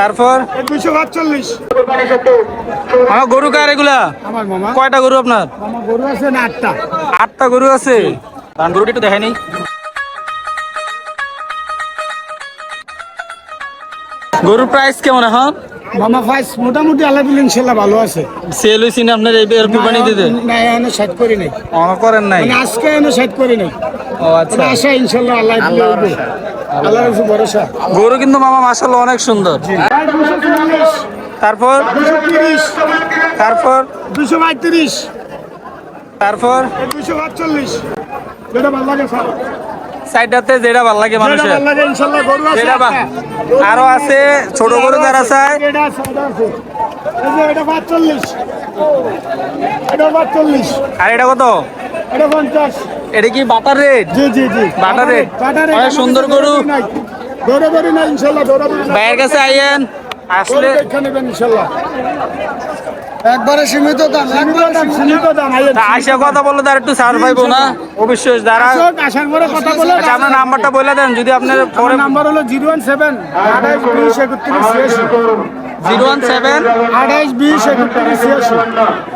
তারপর? সাতচল্লিশ। আমার গরু কার এগুলা? আমার মামা। কয়টা গরু আপনার? গরু আছে না আটটা। আটটা গরু আছে। কারণ গরুটা একটু গরুর প্রাইস কেমন এখন? মামা ফাইস মোটামুটি আল্লাহ দিল ইনশাল্লাহ ভালো আছে। সেল হয়েছি না আপনার এই কুরবানি দিতে? না সেট করি নাই। করেন নাই। মানে আজকে সেট করি নাই। ও আচ্ছা। আশা আল্লাহ আল্লাহর উপর ভরসা। গরু কিন্তু মামা মাসাল্লাহ অনেক সুন্দর। তারপর? তারপর? দুশো পঁয়ত্রিশ। তারপর? দুশো সাতচল্লিশ। যেটা ভালো লাগে স্যার সাইডটাতে যেটা ভালো লাগে মানুষের। ভালো লাগে ইনশাল্লাহ গরু আছে যেটা আরও আছে ছোট গরু যারা চায়। আছে এটা আছে। এই যে এটা পাঁচচল্লিশ এটা পাঁচচল্লিশ আর এটা কত? এটা পঞ্চাশ। এটা কি বাটার রেট জি জি জি। বাটার রেট অনেক সুন্দর গরু। দৌড়ে দৌড়ি না ইনশাল্লাহ দৌড়ে দৌড়ি ভাইয়ের কাছে আইয়েন। আসলে ইনশাল্লাহ। একবারে সীমিত দাম একবারে সীমিত দাম তা আইসা কথা বললে তার একটু সার পাইবো না। অবশ্যই যারা আসার পরে কথা বলে আচ্ছা আপনার নাম্বারটা বলে দেন যদি আপনার নাম্বার হলো জিরো ওয়ান সেভেন একত্রিশ জিরো ওয়ান সেভেন। আঠাইশ বিশ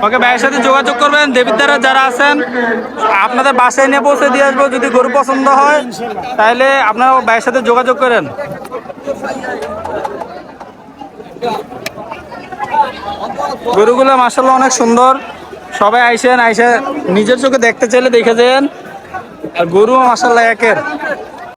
ওকে ভাইয়ের সাথে যোগাযোগ করবেন। দেবিদ্বারা যারা আছেন আপনাদের বাসায় নিয়ে পৌঁছে দিয়ে আসব। যদি গরু পছন্দ হয় তাহলে আপনারা ভাইয়ের সাথে যোগাযোগ করেন। গরুগুলো মাসাল্লাহ অনেক সুন্দর। সবাই আইসেন আইসে নিজের চোখে দেখতে চাইলে দেখে যান। আর গরু মাসাল্লাহ একের।